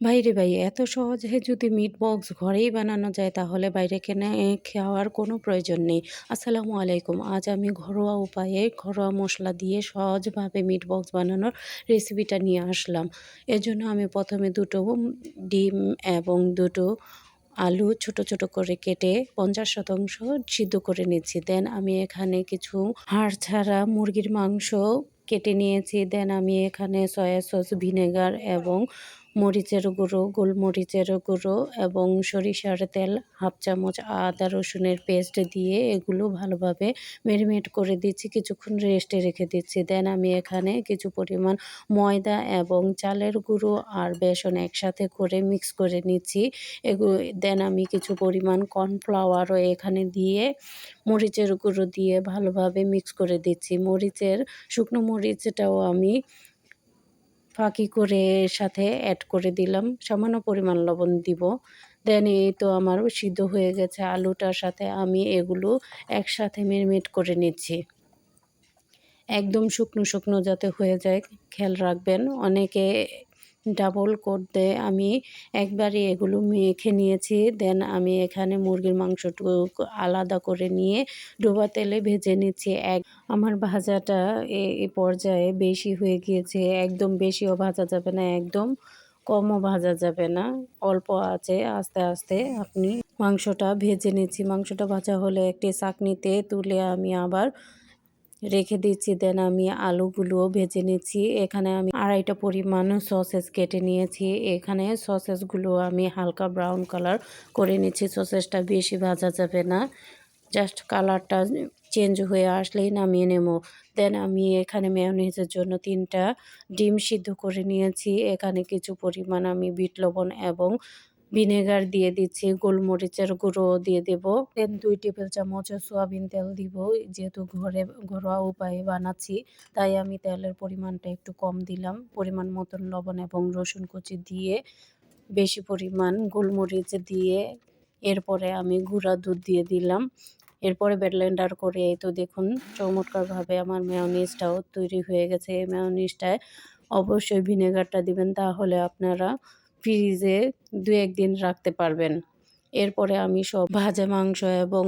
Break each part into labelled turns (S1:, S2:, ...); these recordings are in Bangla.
S1: বাইরে ভাই, এত সহজে যদি মিট বক্স ঘরেই বানানো যায় তাহলে বাইরে কিনে খাওয়ার কোনো প্রয়োজন নেই। আসসালামু আলাইকুম। আজ আমি ঘরোয়া উপায়ে ঘরোয়া মশলা দিয়ে সহজভাবে মিট বক্স বানানোর রেসিপিটা নিয়ে আসলাম। এজন্য আমি প্রথমে দুটো ডিম এবং দুটো আলু ছোট ছোট করে কেটে পঞ্চাশ শতাংশ সিদ্ধ করে নিচ্ছি। দেন আমি এখানে কিছু হাড় ছাড়া মুরগির মাংস কেটে নিয়েছি। দেন আমি এখানে সয়া সস, ভিনেগার এবং মরিচের গুঁড়ো, গোলমরিচের গুঁড়ো এবং সরিষার তেল, হাফ চামচ আদা রসুনের পেস্ট দিয়ে এগুলো ভালোভাবে ম্যারিনেট করে দিচ্ছি। কিছুক্ষণ রেস্টে রেখে দিচ্ছি। দেন আমি এখানে কিছু পরিমাণ ময়দা এবং চালের গুঁড়ো আর বেসন একসাথে করে মিক্স করে নিচ্ছি। এগুলো দেন আমি কিছু পরিমাণ কর্নফ্লাওয়ারও এখানে দিয়ে মরিচের গুঁড়ো দিয়ে ভালোভাবে মিক্স করে দিচ্ছি। মরিচের, শুকনো মরিচটাও আমি ফাঁকি করে সাথে অ্যাড করে দিলাম। সামান্য পরিমাণ লবণ দিব। দেন এই তো আমার সিদ্ধ হয়ে গেছে আলুটার সাথে আমি এগুলো একসাথে মেরমেট করে নিচ্ছি। একদম শুকনো শুকনো যাতে হয়ে যায়, খেয়াল রাখবেন। অনেকে ডাবল দিয়ে আমি একবারই এগুলো মেখে নিয়েছি। দেন আমি এখানে মুরগির মাংসটুকু আলাদা করে নিয়ে ডোবা তেলে ভেজে নিচ্ছি। এক আমার ভাজাটা এই পর্যায়ে বেশি হয়ে গিয়েছে। একদম বেশিও ভাজা যাবে না, একদম কমও ভাজা যাবে না। অল্প আছে, আস্তে আস্তে আপনি মাংসটা ভেজে নিচ্ছি। মাংসটা ভাজা হলে একটি চাকনিতে তুলে আমি আবার রেখে দিচ্ছি। দেন আমি আলুগুলোও ভেজে নিচ্ছি। এখানে আমি আড়াইটা পরিমাণ সসেস কেটে নিয়েছি। এখানে সসেসগুলো আমি হালকা ব্রাউন কালার করে নিচ্ছি। সসেসটা বেশি ভাজা যাবে না। জাস্ট কালারটা চেঞ্জ হয়ে আসলেই নামিয়ে নেব। দেন আমি এখানে মেয়নিজের জন্য তিনটা ডিম সিদ্ধ করে নিয়েছি। এখানে কিছু পরিমাণ আমি বিট লবণ এবং ভিনেগার দিয়ে দিচ্ছি, গোলমরিচের গুঁড়ো দিয়ে দেব। দেন দুই টেবিল চামচ সোয়াবিন তেল দিব, যেহেতু ঘরে ঘরোয়া উপায়ে বানাচ্ছি, তাই আমি তেলের পরিমাণটা একটু কম দিলাম। পরিমাণ মতন লবণ এবং রসুন কুচি দিয়ে বেশি পরিমাণ গোলমরিচ দিয়ে এরপরে আমি গুঁড়া দুধ দিয়ে দিলাম। এরপরে ব্লেন্ডার করে, এই তো দেখুন চমৎকারভাবে আমার মেয়নিজটাও তৈরি হয়ে গেছে। এই মেয়নিজটায় অবশ্যই ভিনেগারটা দিবেন, তাহলে আপনারা ফ্রিজে দু একদিন রাখতে পারবেন। এরপরে আমি সব ভাজা মাংস এবং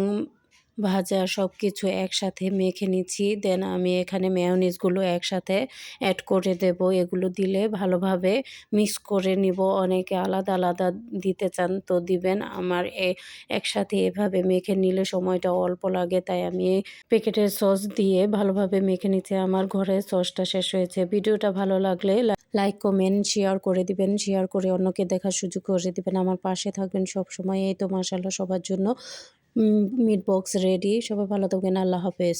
S1: ভাজা সব কিছু একসাথে মেখে নিচ্ছি। দেন আমি এখানে মেয়নিজগুলো একসাথে অ্যাড করে দেব। এগুলো দিলে ভালোভাবে মিক্স করে নিব। অনেকে আলাদা আলাদা দিতে চান তো দিবেন। আমার এ একসাথে এভাবে মেখে নিলে সময়টা অল্প লাগে, তাই আমি প্যাকেটের সস দিয়ে ভালোভাবে মেখে নিচ্ছি। আমার ঘরে সসটা শেষ হয়েছে। ভিডিওটা ভালো লাগলে লাইক কমেন্ট শেয়ার করে দিবেন শেয়ার করে অন্যকে দেখার সুযোগ করে দিবেন। আমার পাশে থাকবেন সবসময়। এই তো মাসাল্লাহ সবার জন্য মিট বক্স রেডি সবাই ভালো থাকবেন। আল্লাহ হাফেজ।